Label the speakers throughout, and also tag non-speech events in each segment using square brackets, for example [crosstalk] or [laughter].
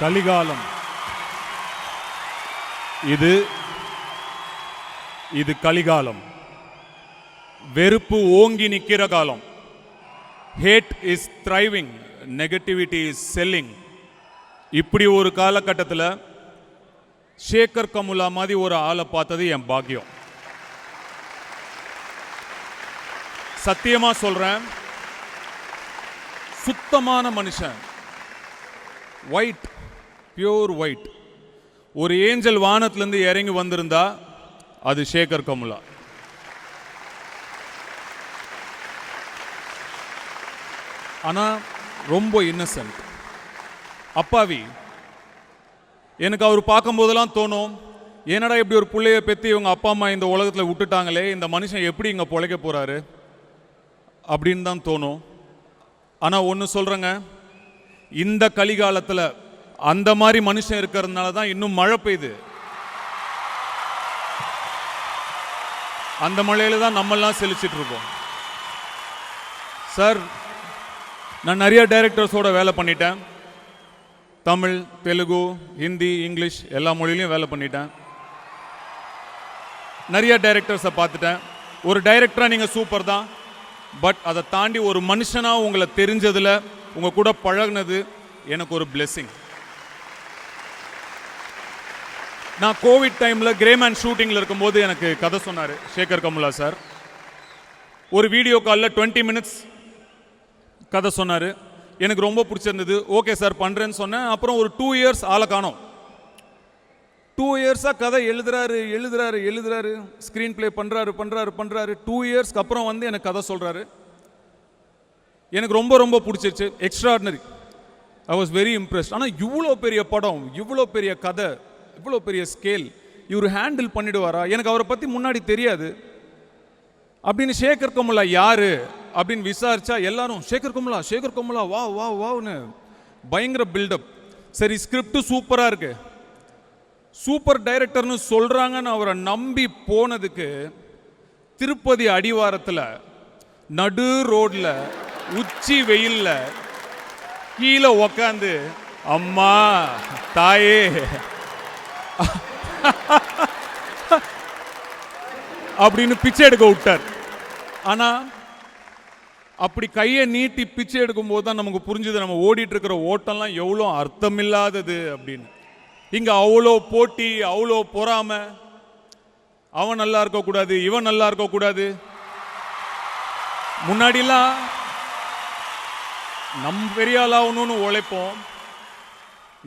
Speaker 1: கலிகாலம். இது இது கலிகாலம். வெறுப்பு ஓங்கி நிற்கிற காலம். Hate is thriving negativity is selling இப்படி ஒரு காலகட்டத்தில் ஷேகர் கமுலா மாதிரி ஒரு ஆளை பார்த்தது என் பாக்கியம். சத்தியமாக சொல்கிறேன் சுத்தமான மனுஷன். ஒயிட் பியூர் ஒயிட் ஒரு ஏஞ்சல் வானத்திலேருந்து இறங்கி வந்திருந்தா அது சேகர் கமுலா. ஆனால் ரொம்ப இன்னசென்ட் அப்பாவி எனக்கு அவர் பார்க்கும்போதெல்லாம் தோணும் என்னடா இப்படி ஒரு பிள்ளைய பெற்றி இவங்க அப்பா அம்மா இந்த உலகத்தில் விட்டுட்டாங்களே இந்த மனுஷன் எப்படி இங்கே பிழைக்க போறாரு? அப்படின்னு தான் தோணும். ஆனால் ஒன்று சொல்கிறேங்க இந்த கலிகாலத்தில் அந்த மாதிரி மனுஷன் இருக்கிறதுனால தான் இன்னும் மழை பெய்யுது. அந்த மழையில தான் நம்மெல்லாம் செழிச்சிட்டு இருக்கோம். சார் நான் நிறைய டைரக்டர்ஸோட வேலை பண்ணிட்டேன். தமிழ் தெலுங்கு ஹிந்தி இங்கிலீஷ் எல்லா மொழியிலையும் வேலை பண்ணிட்டேன். நிறைய டைரக்டர்ஸை பார்த்துட்டேன். ஒரு டைரக்டராக நீங்கள் சூப்பர் தான். பட் அதை தாண்டி ஒரு மனுஷனாக உங்களை தெரிஞ்சதில் உங்கள் கூட பழகுனது எனக்கு ஒரு பிளெஸ்ஸிங் நான் கோவிட் டைமில் கிரேமேன் ஷூட்டிங்கில் இருக்கும்போது எனக்கு கதை சொன்னார் சேகர் கமுலா சார். ஒரு வீடியோ காலில் டுவெண்ட்டி மினிட்ஸ் கதை சொன்னார். எனக்கு ரொம்ப பிடிச்சிருந்தது. ஓகே சார் பண்ணுறேன்னு சொன்னேன். அப்புறம் ஒரு டூ இயர்ஸ் ஆளை காணோம். டூ இயர்ஸாக கதை எழுதுறாரு எழுதுறாரு எழுதுறாரு. ஸ்க்ரீன் ப்ளே பண்ணுறாரு பண்ணுறாரு பண்ணுறாரு டூ இயர்ஸ்க்கு அப்புறம் வந்து எனக்கு கதை சொல்கிறாரு எனக்கு ரொம்ப ரொம்ப பிடிச்சிருச்சு. Extraordinary I was very impressed ஆனால் இவ்வளோ பெரிய படம் இவ்வளோ பெரிய கதை இவ்வளோ பெரிய ஸ்கேல் இவர் ஹேண்டில் பண்ணிடுவாரா? எனக்கு அவரை பற்றி முன்னாடி தெரியாது. அப்படின்னு சேகர் கமுலா யாரு? அப்படின்னு விசாரிச்சா எல்லாரும் சேகர் கமுலா சேகர் கமுலா வா வா வான்னு பயங்கர பில்டப் சரி ஸ்கிரிப்ட் சூப்பராக இருக்கு. சூப்பர் டைரக்டர்னு சொல்கிறாங்கன்னு அவரை நம்பி போனதுக்கு திருப்பதி அடிவாரத்தில் நடு ரோட்ல உச்சி வெயில்ல கீழே உக்காந்து அம்மா தாயே [laughs] அப்படின்னு பிச்சை எடுக்க விட்டார். ஆனால் அப்படி கையை நீட்டி பிச்சை எடுக்கும்போது தான் நமக்கு புரிஞ்சுது நம்ம ஓடிட்டு இருக்கிற ஓட்டம்லாம் எவ்வளோ அர்த்தமில்லாதது அப்படின்னு. இங்கே அவ்வளோ போட்டி அவ்வளோ பொறாம. அவன் நல்லா இருக்கக்கூடாது இவன் நல்லா இருக்கக்கூடாது முன்னாடிலாம் நம் பெரிய ஆளாகணும்னு உழைப்போம்.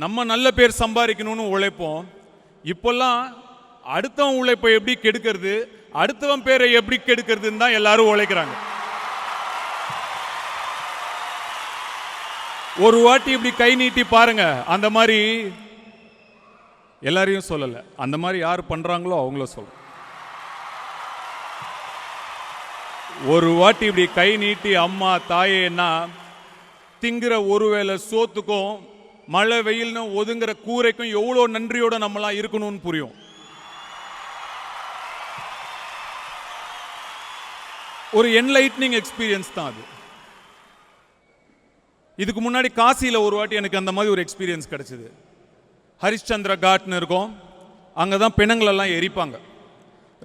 Speaker 1: நம்ம நல்ல பேர் சம்பாதிக்கணும்னு உழைப்போம். இப்போல்லாம் அடுத்தவன் உழைப்பை எப்படி கெடுக்கிறது அடுத்தவன் பேரை எப்படி கெடுக்கிறதுன்னு தான் எல்லாரும் உழைக்கிறாங்க. ஒரு வாட்டி இப்படி கை நீட்டி பாருங்க அந்த மாதிரி எல்லாரையும் சொல்லலை. அந்த மாதிரி யார் பண்றாங்களோ அவங்கள சொல்ல ஒரு வாட்டி இப்படி கை நீட்டி அம்மா தாயேன்னா திங்கிற ஒருவேளை சோத்துக்கும் மழை வெயில்னு ஒதுங்குற கூரைக்கும் எவ்வளோ நன்றியோட நம்மலாம் இருக்கணும்னு புரியும். ஒரு என்லைட்னிங் எக்ஸ்பீரியன்ஸ் தான் அது. இதுக்கு முன்னாடி காசியில் ஒரு வாட்டி எனக்கு அந்த மாதிரி ஒரு எக்ஸ்பீரியன்ஸ் கிடச்சிது. ஹரிஷ்சந்திர காட்னு இருக்கும். அங்கே தான் பிணங்களெல்லாம் எரிப்பாங்க.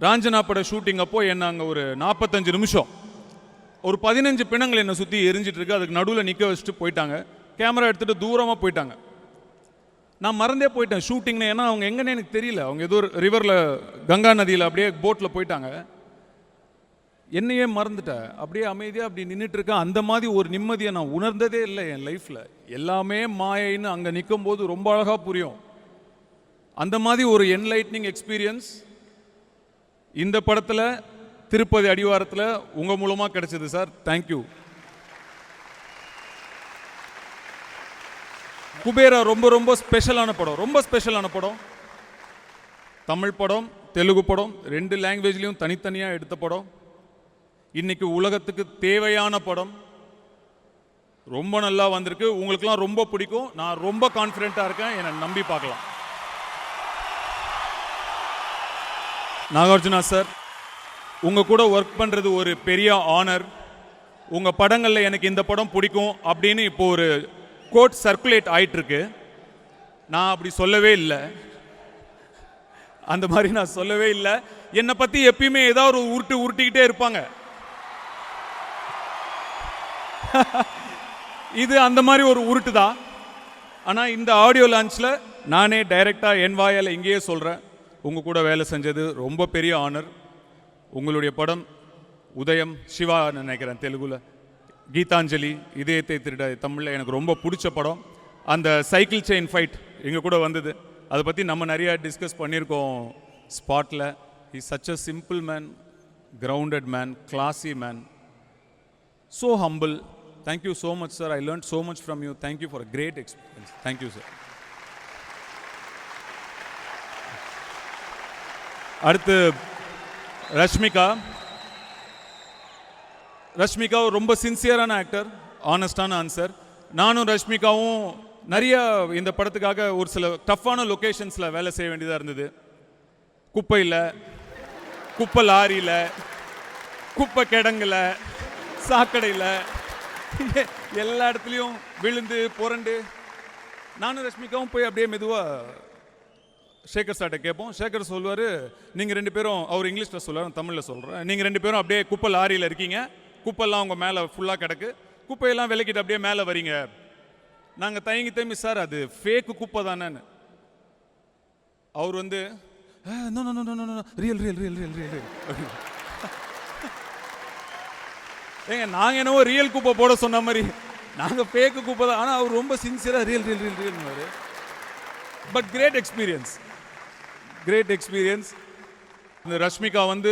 Speaker 1: ராஞ்சனா பட ஷூட்டிங் அப்போ என்ன அங்கே ஒரு நாற்பத்தஞ்சு நிமிஷம். ஒரு பதினஞ்சு பிணங்கள் என்னை சுற்றி எரிஞ்சிட்ருக்கு அதுக்கு நடுவில் நிற்க வச்சுட்டு போயிட்டாங்க. கேமரா எடுத்துகிட்டு தூரமாக போயிட்டாங்க. நான் மறந்தே போயிட்டேன். ஷூட்டிங்னு ஏன்னா அவங்க எங்கன்னு எனக்கு தெரியல. அவங்க ஏதோ ஒரு ரிவரில் கங்கா நதியில் அப்படியே போட்டில் போயிட்டாங்க. என்னையே மறந்துட்டேன். அப்படியே அமைதியாக அப்படி நின்றுட்டு இருக்கேன் அந்த மாதிரி ஒரு நிம்மதியை நான் உணர்ந்ததே இல்லை என் லைஃப்பில் எல்லாமே மாயைன்னு அங்கே நிற்கும் போது ரொம்ப அழகாக புரியும். அந்த மாதிரி ஒரு என்லைட்னிங் எக்ஸ்பீரியன்ஸ் இந்த படத்தில் திருப்பதி அடிவாரத்தில் உங்கள் மூலமாக கிடைச்சது சார் தேங்க்யூ குபேரா ரொம்ப ரொம்ப ஸ்பெஷலான படம் ரொம்ப ஸ்பெஷலான படம். தமிழ் படம் தெலுங்கு படம் ரெண்டு லாங்குவேஜ்லேயும் தனித்தனியாக எடுத்த படம். இன்றைக்கி உலகத்துக்கு தேவையான படம். ரொம்ப நல்லா வந்திருக்கு. உங்களுக்குலாம் ரொம்ப பிடிக்கும். நான் ரொம்ப கான்ஃபிடென்ட்டாக இருக்கேன். என்னை நம்பி பார்க்கலாம். நாகார்ஜுனா சார் உங்கள் கூட ஒர்க் பண்ணுறது ஒரு பெரிய ஆனர் உங்கள் படங்களில் எனக்கு இந்த படம் பிடிக்கும் அப்படின்னு இப்போ ஒரு கோட் சர்க்குலேட் ஆயிட்டுருக்கு. நான் அப்படி சொல்லவே இல்லை. அந்த மாதிரி நான் சொல்லவே இல்லை. என்னை பற்றி எப்பயுமே ஏதாவது ஒரு உருட்டு உருட்டிக்கிட்டே இருப்பாங்க. [laughs] இது அந்த மாதிரி ஒரு உருட்டு தான். ஆனால் இந்த ஆடியோ லான்ச்சில் நானே டைரெக்டாக என் வாயால் இங்கேயே சொல்கிறேன் உங்கள் கூட வேலை செஞ்சது ரொம்ப பெரிய ஆனர் உங்களுடைய படம் உதயம் சிவா நினைக்கிறேன் தெலுங்குல. கீதாஞ்சலி இதயத்தை திருட தமிழில் எனக்கு ரொம்ப பிடிச்ச படம். அந்த சைக்கிள் செயின் ஃபைட் எங்கள் கூட வந்தது. அதை பற்றி நம்ம நிறையா டிஸ்கஸ் பண்ணியிருக்கோம் ஸ்பாட்டில் is such a simple man grounded man classy man so humble thank you so much sir I learn so much from you thank you for a great experience thank you sir அடுத்து ரஷ்மிகா. ரஷ்மிகா ரொம்ப சின்சியரான actor ஆனஸ்டான answer நானும் ரஷ்மிகாவும் நிறைய இந்த படத்துக்காக ஒரு சில டஃப்பான லொக்கேஷன்ஸில் வேலை செய்ய வேண்டியதாக இருந்தது. குப்பையில் குப்பை லாரியில் குப்பை கிடங்கில் சாக்கடையில் எல்லா இடத்துலையும் விழுந்து புரண்டு. நானும் ரஷ்மிகாவும் போய் அப்படியே மெதுவாக சேகர் சார்ட்ட கேட்போம். சேகர் சொல்லுவார் நீங்கள் ரெண்டு பேரும் அவர் இங்கிலீஷில் சொல்லுவார் தமிழில் சொல்கிறேன் நீங்கள் ரெண்டு பேரும் அப்படியே குப்பை லாரியில் இருக்கீங்க. குப்பெல்லாம் உங்கள் மேலே ஃபுல்லாக கிடக்கு. குப்பையெல்லாம் விலக்கிட்டு அப்படியே மேலே வரீங்க. நாங்கள் தயங்கி தயங்கி சார் அது ஃபேக்கு குப்பை தானேன்னு. அவர் வந்து real real real real real ஏங்க நாங்கள் என்னவோ ரியல் குப்பை போட சொன்ன மாதிரி நாங்கள் ஃபேக்கு குப்பை தான். ஆனால் அவர் ரொம்ப சின்சியராக real real real real but great experience great experience இந்த ரஷ்மிகா வந்து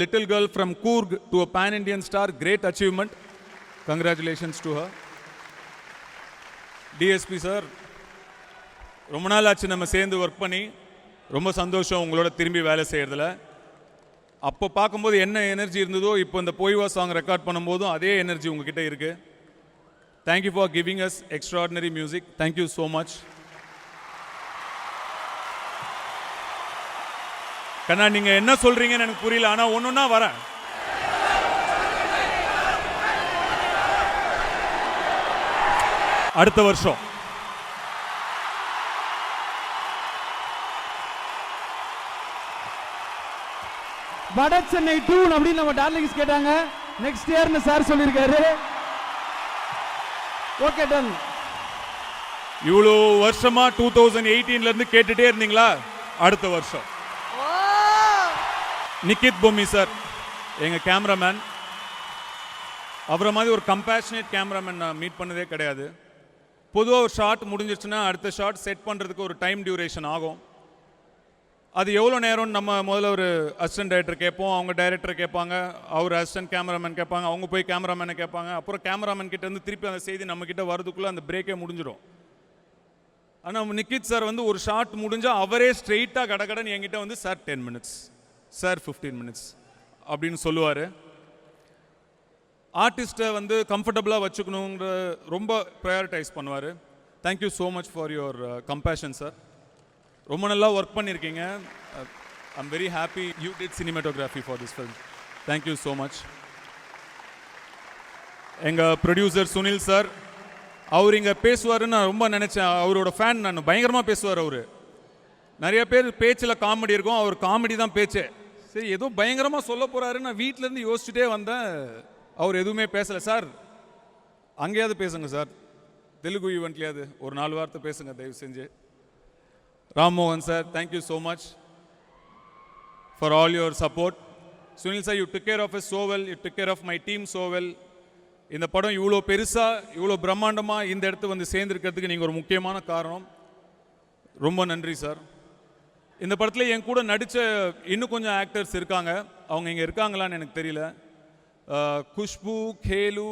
Speaker 1: little girl from Coorg to a pan Indian star great achievement congratulations to her DSP sir ரொம்ப நாள் ஆச்சு நம்ம சேர்ந்து ஒர்க் பண்ணி. ரொம்ப சந்தோஷம் உங்களோட திரும்பி வேலை செய்கிறதுல அப்போ பார்க்கும்போது என்ன எனர்ஜி இருந்ததோ இப்போ இந்த பொய்வா சாங் ரெக்கார்ட் பண்ணும்போதும் அதே எனர்ஜி உங்ககிட்ட இருக்கு. Thank you for giving us extraordinary music thank you so much கண்ணா நீங்க என்ன சொல்றீங்கன்னு எனக்கு புரியல ஆனா ஒன்னொன்னா வரேன். அடுத்த வருஷம்.
Speaker 2: வட சென்னை டூ அப்படின்னு நம்ம டார்லிங்ஸ் கேட்டாங்க. நெக்ஸ்ட் இயர்னு சார் சொல்லியிருக்காரு. ஓகே டன்
Speaker 1: இவ்வளோ வருஷமா டூ தௌசண்ட் எயிட்டீன்ல இருந்து கேட்டுட்டே இருந்தீங்களா? அடுத்த வருஷம். நிக்கித் பொம்மி சார். எங்கள் கேமராமேன். அவரை மாதிரி ஒரு கம்பேஷனேட் கேமராமேன் நான் மீட் பண்ணதே கிடையாது. பொதுவாக ஒரு ஷாட் முடிஞ்சிச்சுன்னா அடுத்த ஷாட் செட் பண்ணுறதுக்கு ஒரு டைம் டியூரேஷன் ஆகும். அது எவ்வளோ நேரம்னு நம்ம முதல்ல ஒரு அசிஸ்டன்ட் டைரக்டர் கேட்போம். அவங்க டைரக்டர் கேட்பாங்க. அவர் அசிஸ்டன்ட் கேமராமேன் கேட்பாங்க. அவங்க போய் கேமராமேனை கேட்பாங்க. அப்புறம் கேமராமேன் கிட்டேருந்து திருப்பி அந்த செய்தி நம்மக்கிட்ட வரதுக்குள்ளே அந்த பிரேக்கே முடிஞ்சிடும் ஆனால் நிக்கித் சார் வந்து ஒரு ஷாட் முடிஞ்சால் அவரே ஸ்ட்ரெயிட்டாக கடகடன் என்கிட்ட வந்து sir ten minutes sir fifteen minutes அப்படின்னு சொல்லுவார். ஆர்டிஸ்ட்டை வந்து கம்ஃபர்டபுளாக வச்சுக்கணுங்கிற ரொம்ப ப்ரையாரிட்டைஸ் பண்ணுவார். Thank you so much for your compassion sir ரொம்ப நல்லா ஒர்க் பண்ணியிருக்கீங்க I'm very happy you did cinematography for this film thank you so much எங்கள் ப்ரொடியூசர் சுனில் சார் அவர் இங்கே பேசுவாருன்னு நான் ரொம்ப நினச்சேன். அவரோட ஃபேன் நான் பயங்கரமாக பேசுவார் அவர். நிறைய பேர் பேச்சில் காமெடி இருக்கும். அவர் காமெடி தான் பேச்சே. சரி ஏதோ பயங்கரமாக சொல்ல போகிறாரு நான் வீட்டிலேருந்து யோசிச்சுட்டே வந்தேன். அவர் எதுவுமே பேசலை. சார் அங்கேயாவது பேசுங்க சார். தெலுங்கு ஈவெண்ட்லையாவது ஒரு நாலு வார்த்தை பேசுங்க தயவு செஞ்சு. Rammohan sir thank you so much for all your support Sunil sir you took care of us so well you took care of my team so well இந்த படம் இவ்வளோ பெருசாக இவ்வளோ பிரம்மாண்டமாக இந்த இடத்து வந்து சேர்ந்துருக்கிறதுக்கு நீங்கள் ஒரு முக்கியமான காரணம். ரொம்ப நன்றி சார். இந்த படத்தில் என் கூட நடித்த இன்னும் கொஞ்சம் ஆக்டர்ஸ் இருக்காங்க. அவங்க இங்கே இருக்காங்களான்னு எனக்கு தெரியல. குஷ்பு கேலு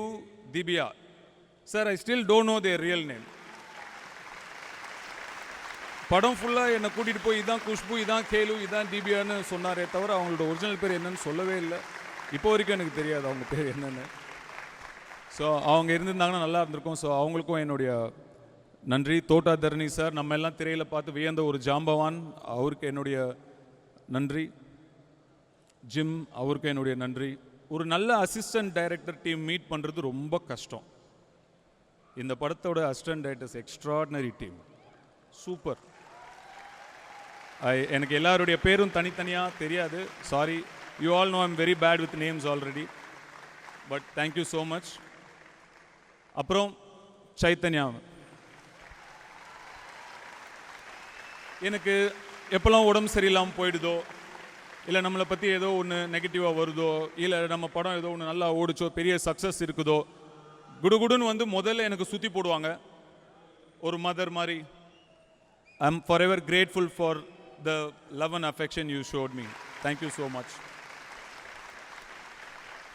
Speaker 1: திபியா sir I still don't know their real name படம் ஃபுல்லாக என்னை கூட்டிகிட்டு போய் இதான் குஷ்பு இதான் கேலு இதான் தீபியான்னு சொன்னாரே தவிர அவங்களோட ஒரிஜினல் பேர் என்னன்னு சொல்லவே இல்லை. இப்போ வரைக்கும் எனக்கு தெரியாது அவங்க பேர் என்னென்னு. ஸோ அவங்க இருந்திருந்தாங்கன்னா நல்லா இருந்திருக்கும். ஸோ அவங்களுக்கும் என்னுடைய நன்றி. தோட்டா தரணி சார் நம்ம எல்லாம் திரையில் பார்த்து வியந்த ஒரு ஜாம்பவான் அவருக்கு என்னுடைய நன்றி. ஜிம் அவருக்கு என்னுடைய நன்றி. ஒரு நல்ல அசிஸ்டன்ட் டைரக்டர் டீம் மீட் பண்ணுறது ரொம்ப கஷ்டம். இந்த படத்தோட assistant directors extraordinary team super எனக்கு எல்லாருடைய பேரும் தனித்தனியாக தெரியாது. Sorry you all know I'm very bad with names already but thank you so much அப்புறம் சைத்தன்யா எனக்கு எப்போல்லாம் உடம்பு சரியில்லாமல் போயிடுதோ இல்லை நம்மளை பற்றி ஏதோ ஒன்று நெகட்டிவாக வருதோ இல்லை நம்ம படம் ஏதோ ஒன்று நல்லா ஓடிச்சோ பெரிய சக்ஸஸ் இருக்குதோ குடுகுடுன்னு வந்து முதல்ல எனக்கு சுற்றி போடுவாங்க. ஒரு மதர் மாதிரி. I am forever grateful for the love and affection you showed me thank you so much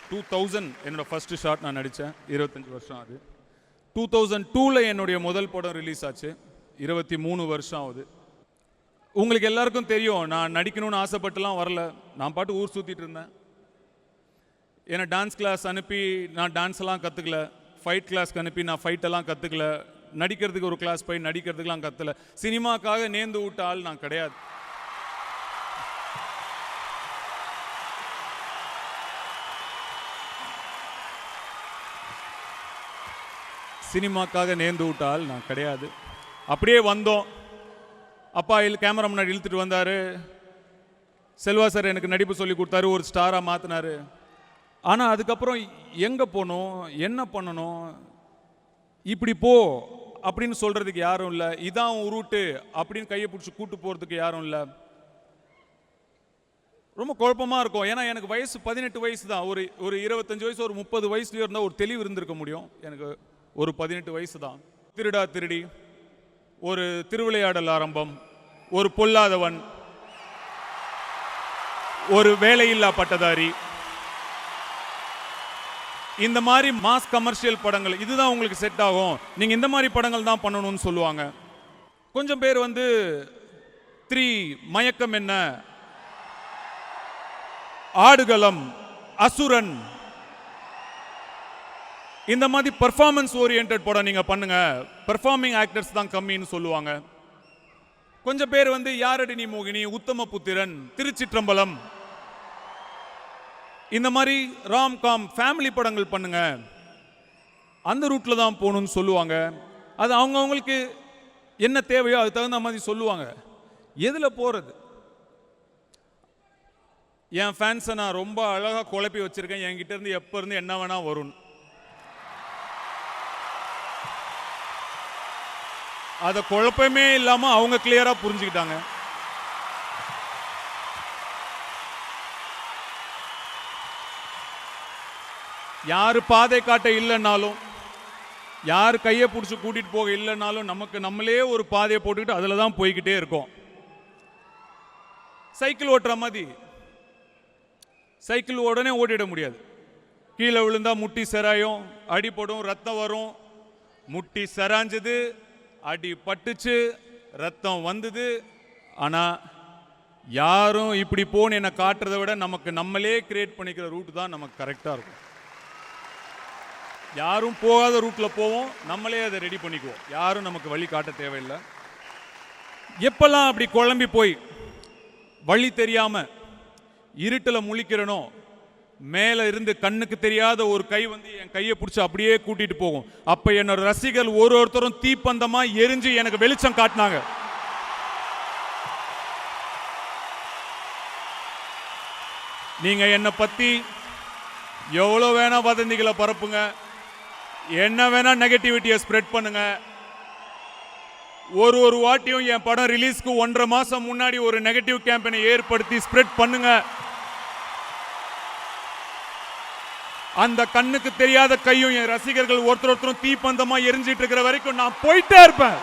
Speaker 1: two thousand என்னோடய ஃபஸ்ட்டு ஷாட் நான் நடித்தேன் இருபத்தஞ்சி வருஷம் அது. டூ தௌசண்ட் டூவில் என்னுடைய முதல் படம் ரிலீஸ் ஆச்சு. இருபத்தி மூணு வருஷம் ஆகுது. உங்களுக்கு எல்லாருக்கும் தெரியும் நான் நடிக்கணும்னு ஆசைப்பட்டுலாம் வரல. நான் பாட்டு ஊர் சுற்றிட்டு இருந்தேன். என்னை டான்ஸ் கிளாஸ் அனுப்பி நான் டான்ஸ் எல்லாம் கற்றுக்கல ஃபைட் கிளாஸ்க்கு அனுப்பி நான் ஃபைட்டெல்லாம் கற்றுக்கல நடிக்கிறதுக்கு ஒரு கிளாஸ் போய் நடிக்கிறதுக்குலாம் கற்றுல சினிமாக்காக நேர்ந்து விட்ட ஆள் நான் கிடையாது. சினிமாக்காக நேர்ந்து விட்ட ஆள் நான் கிடையாது. அப்படியே வந்தோம். அப்பா இல் கேமரா முன்னாடி இழுத்துட்டு வந்தார். செல்வா சார் எனக்கு நடிப்பு சொல்லி கொடுத்தாரு ஒரு ஸ்டாராக மாற்றினார் ஆனால் அதுக்கப்புறம் எங்கே போகணும் என்ன பண்ணணும் இப்படி போ அப்படின்னு சொல்கிறதுக்கு யாரும் இல்லை. இதான் உருட்டு ரூட்டு அப்படின்னு கையை பிடிச்சி கூட்டு போகிறதுக்கு யாரும் இல்லை. ரொம்ப குழப்பமாக இருக்கும். ஏன்னா எனக்கு வயசு பதினெட்டு வயசு தான். ஒரு ஒரு இருபத்தஞ்சி வயசு ஒரு முப்பது வயசுலேயே இருந்தால் ஒரு தெளிவு இருந்திருக்க முடியும். எனக்கு ஒரு பதினெட்டு வயசு தான். திருடா திருடி. ஒரு திருவிளையாடல் ஆரம்பம் ஒரு பொல்லாதவன் ஒரு வேலையில்லா பட்டதாரி இந்த மாதிரி மாஸ் கமர்ஷியல் படங்கள் இதுதான் உங்களுக்கு செட் ஆகும். நீங்க இந்த மாதிரி படங்கள் தான் பண்ணணும்னு சொல்லுவாங்க. கொஞ்சம் பேர் வந்து த்ரீ மயக்கம் என்ன? ஆடுகளம் அசுரன் இந்த மாதிரி பர்ஃபார்மன்ஸ் ஓரியன்ட் படம் நீங்கள் பண்ணுங்கள் பெர்ஃபார்மிங் ஆக்டர்ஸ் தான் கம்மின்னு சொல்லுவாங்க. கொஞ்சம் பேர் வந்து யாரடி மோகினி? உத்தம புத்திரன் திருச்சிற்றம்பலம். இந்த மாதிரி ராம் காம் ஃபேமிலி படங்கள் பண்ணுங்க. அந்த ரூட்ல தான் போகணும்னு சொல்லுவாங்க. அது அவங்கவுங்களுக்கு என்ன தேவையோ அது தகுந்த மாதிரி சொல்லுவாங்க. எதில் போகிறது என் ஃபேன்ஸை நான் ரொம்ப அழகாக குழப்பி வச்சுருக்கேன். என்கிட்டேருந்து எப்போருந்து எப்போ இருந்து என்ன வேணால் வரும் அதை குழப்பமே இல்லாமல் அவங்க கிளியராக புரிஞ்சுக்கிட்டாங்க. யார் பாதை காட்ட இல்லைன்னாலும் யார் கையை பிடிச்சி கூட்டிகிட்டு போக இல்லைன்னாலும் நமக்கு நம்மளே ஒரு பாதையை போட்டுக்கிட்டு அதில் தான் போய்கிட்டே இருக்கோம். சைக்கிள் ஓட்டுற மாதிரி. சைக்கிள் உடனே ஓட்டிட முடியாது. கீழே விழுந்தால் முட்டி செராயும் அடிபடும் ரத்தம் வரும். முட்டி செராஞ்சது அடி பட்டுச்சு ரத்தம் வந்தது. ஆனால் யாரும் இப்படி போன்னு என்னை காட்டுறதை விட நமக்கு நம்மளே கிரியேட் பண்ணிக்கிற ரூட் தான் நமக்கு கரெக்டாக இருக்கும். யாரும் போகாத ரூட்டில் போவோம் நம்மளே அதை ரெடி பண்ணிக்குவோம். யாரும் நமக்கு வழி காட்ட தேவையில்லை. எப்பெல்லாம் அப்படி குழம்பி போய் வழி தெரியாமல் இருட்டில் முழிக்கிறனோ மேலே இருந்து கண்ணுக்கு தெரியாத ஒரு கை வந்து என் கையை பிடிச்சி அப்படியே கூட்டிட்டு போகும். அப்போ என்னோட ரசிகர்கள் ஒரு ஒருத்தரும் தீப்பந்தமா எரிஞ்சு எனக்கு வெளிச்சம் காட்டினாங்க. நீங்க என்னை பத்தி எவ்வளோ வேணா வதந்திகளை பரப்புங்க. என்ன வேணா நெகட்டிவிட்டியை ஸ்ப்ரெட் பண்ணுங்க. ஒரு ஒரு வாட்டியும் என் படம் ரிலீஸ்க்கு ஒன்றரை மாசம் முன்னாடி ஒரு நெகட்டிவ் கேம்பெயினை ஏற்படுத்தி ஸ்ப்ரெட் பண்ணுங்க. அந்த கண்ணுக்கு தெரியாத கையும் என் ரசிகர்கள் ஒருத்தர் ஒருத்தரும் தீப்பந்தமா எரிஞ்சிட்டு இருக்கிற வரைக்கும் நான் போயிட்டே இருப்பேன்.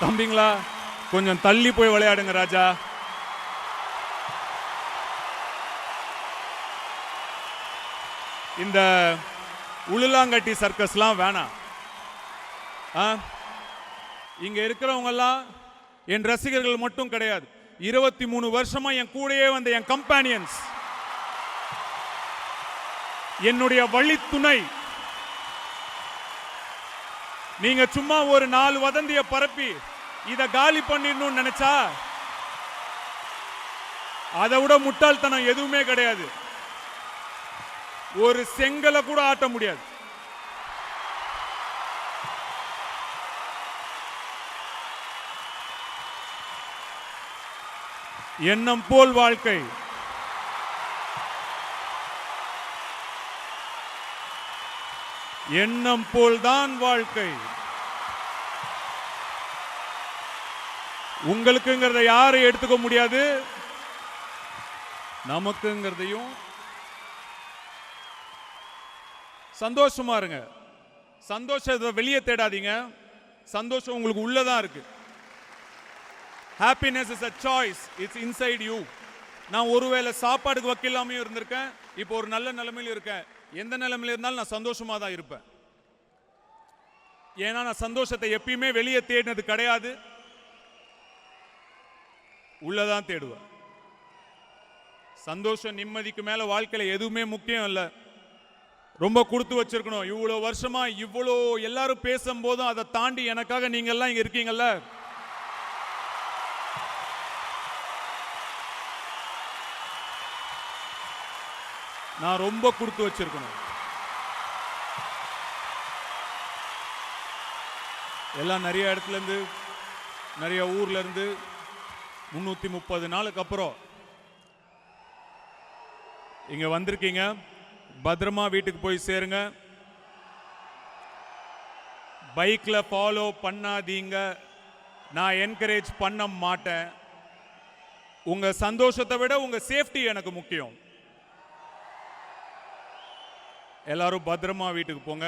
Speaker 1: தம்பிங்களா கொஞ்சம் தள்ளி போய் விளையாடுங்க ராஜா. இந்த உளுலாங்கட்டி சர்க்கஸ்லாம் வேணாம். ஆ? இங்க இருக்கிறவங்கெல்லாம் எல்லாம் என் ரசிகர்கள் மட்டும் கிடையாது. இருபத்தி மூணு வருஷமா என் கூடயே வந்த என் கம்பானியன்ஸ் என்னுடைய வழித்துணை. நீங்க சும்மா ஒரு நாலு வதந்திய பரப்பி இத காலி பண்ணிடணும்னு நினைச்சா அதை விட முட்டாள்தனம் எதுவுமே கிடையாது. ஒரு செங்கலை கூட ஆட்ட முடியாது. எண்ணம் போல் வாழ்க்கை. எண்ணம் போல்தான் வாழ்க்கை. உங்களுக்குங்கிறத யாரும் எடுத்துக்க முடியாது? நமக்குங்கிறதையும் சந்தோஷமா இருங்க. சந்தோஷத்தை வெளியே தேடாதீங்க. சந்தோஷம் உங்களுக்கு உள்ளதான் இருக்கு. Happiness is a choice it's inside you நான் ஒருவேளை சாப்பாடுக்கு வக்கில்லாமையும் இருந்திருக்கேன். இப்போ ஒரு நல்ல நிலைமையில இருக்கேன். எந்த நிலைமையில இருந்தாலும் நான் சந்தோஷமாக தான் இருப்பேன். ஏன்னா நான் சந்தோஷத்தை எப்பயுமே வெளியே தேடினது கிடையாது. உள்ளதான் தேடுவேன். சந்தோஷம் நிம்மதிக்கு மேலே வாழ்க்கையில் எதுவுமே முக்கியம் இல்லை. ரொம்ப கொடுத்து வச்சிருக்கணும். இவ்வளோ வருஷமா இவ்வளோ எல்லாரும் பேசும்போதும் அதை தாண்டி எனக்காக நீங்கள்லாம் இங்கே இருக்கீங்கல்ல? நான் ரொம்ப கொடுத்து வச்சிருக்கணும். எல்லாம் நிறைய இடத்துல இருந்து நிறைய ஊர்ல இருந்து முப்பது நாளுக்கு அப்புறம். இங்கே வந்திருக்கீங்க. பத்திரமா வீட்டுக்கு போய் சேருங்க. பைக்கில் ஃபாலோ பண்ணாதீங்க. நான் என்கரேஜ் பண்ண மாட்டேன். உங்கள் சந்தோஷத்தை விட உங்கள் சேஃப்டி எனக்கு முக்கியம். எல்லாரும் பத்திரமா வீட்டுக்கு போங்க.